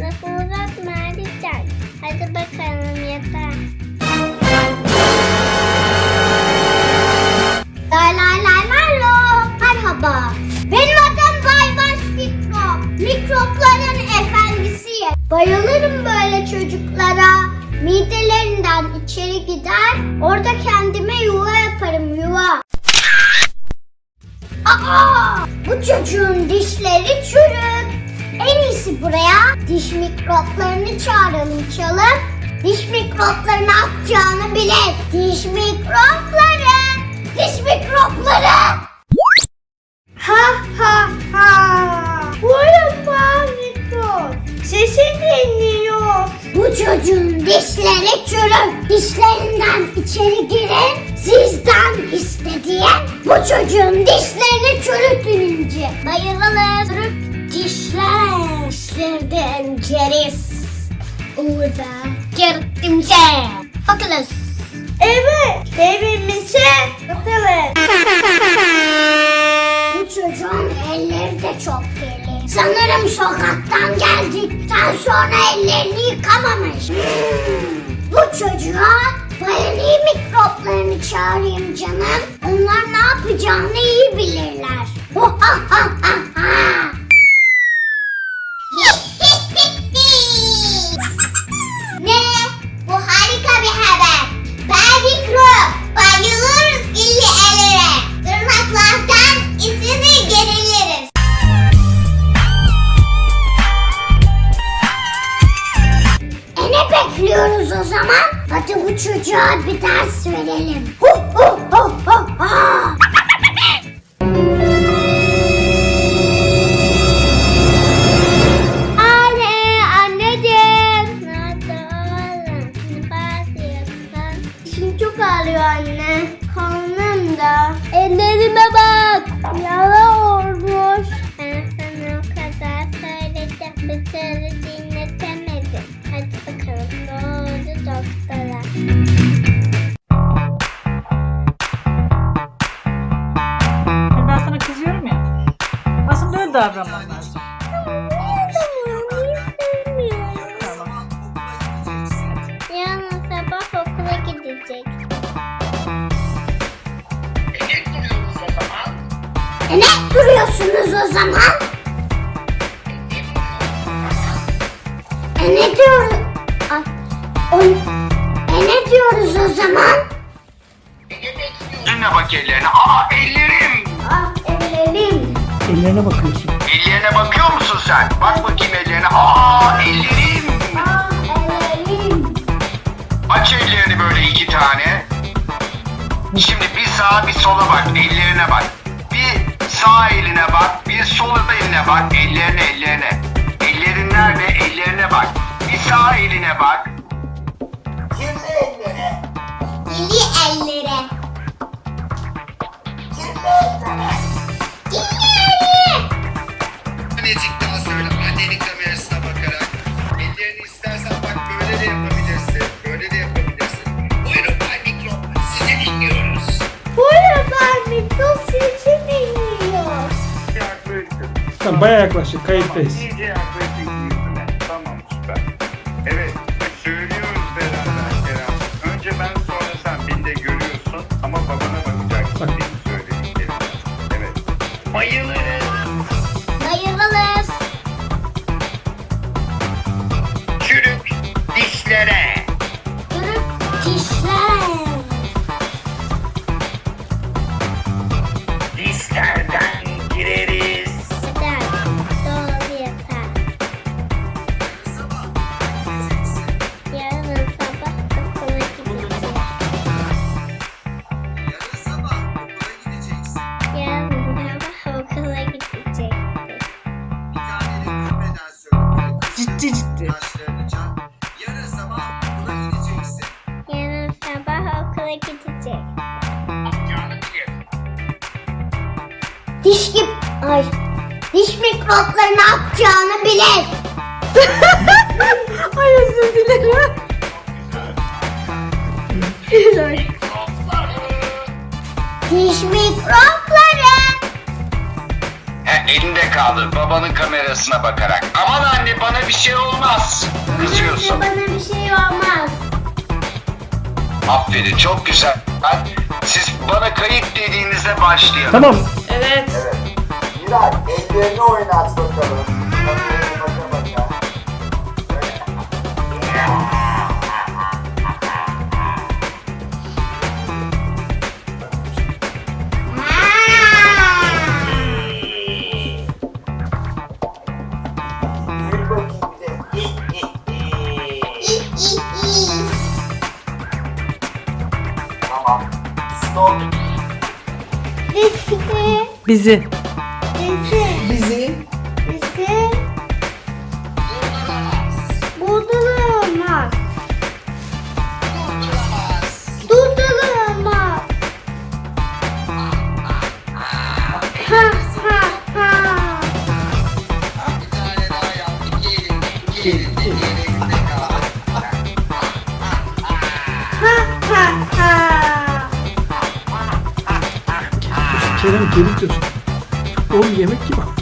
Lafı uzatma Azcan. Hadi bakalım yatağa. Lay lay lay merlo. Merhaba. Benim adım Baybaş Mikrop. Mikropların efendisiyim. Bayılırım böyle çocuklara. Midelerinden içeri gider, orada kendime yuva yaparım yuva. Aa! Bu çocuğun dişleri çürük. En iyisi buraya diş mikroplarını çağıralım çalıp. Diş mikropları ne yapacağını bilir. Diş mikropları. Diş mikropları. Ha ha ha. Buyurun Mahmut'um. Sesin dinliyor. Bu çocuğun dişleri çürük. Dişlerinden içeri girin. Sizden istediğim bu çocuğun dişlerini çürütünce. Bayılalım. Çürük dişler. Dişlerden ceriz. Orada çürüttümce. Bakınız. Evet. Evimize bakalım. Bu çocuğun elleri de çok kirli. Sanırım sokaktan geldikten sonra ellerini yıkamamış. Bu çocuğa bayılayım mikroplarını çağırayım canım. Onlar ne yapacağını iyi bilirler. Ha ha ha ha. Ne bekliyoruz o zaman? Hadi bu çocuğa bir ders verelim. Hu hu hu hu ha. Davranman lazım. Tamam. Yarın sabah okula gidecek. E ne duruyorsunuz o zaman? E ne diyoruz? Ay, o, e ne diyoruz o zaman? Dinle bak ellerine. Aa ellerim. Ah ellerim. Ellerine bakıyorsun. Ellerine bakıyor musun sen? Bak bakayım ellerine. Aa ellerim. Aç ellerini böyle iki tane. Şimdi bir sağa bir sola bak. Ellerine bak. Bir sağ eline bak. Bir sol eline bak. Ellerine ellerine. Ellerin nerede? Ellerine bak. Bir sağ eline bak. Tamam bayağı yaklaştık. Kayıttayız. İyice yaklaştık. Tamam süper. Evet söylüyoruz beraber Kerem. Önce ben sonra sen beni de görüyorsun ama babana bakacaksın Bak. Diş gibi ay diş mikropları ne yapacağını bilir. Ay özür dilerim. Diş mikropları. He, elinde kaldı babanın kamerasına bakarak. Aman anne bana bir şey olmaz. Kızıyorsun. Bana bir şey olmaz. Aferin çok güzel. Siz bana kayıt dediğinizde başlayalım. Tamam. Evet. Miray ellerini oynat bakalım. Bak, baka baka. Bizi. Dur. Oğlum yemek gibi.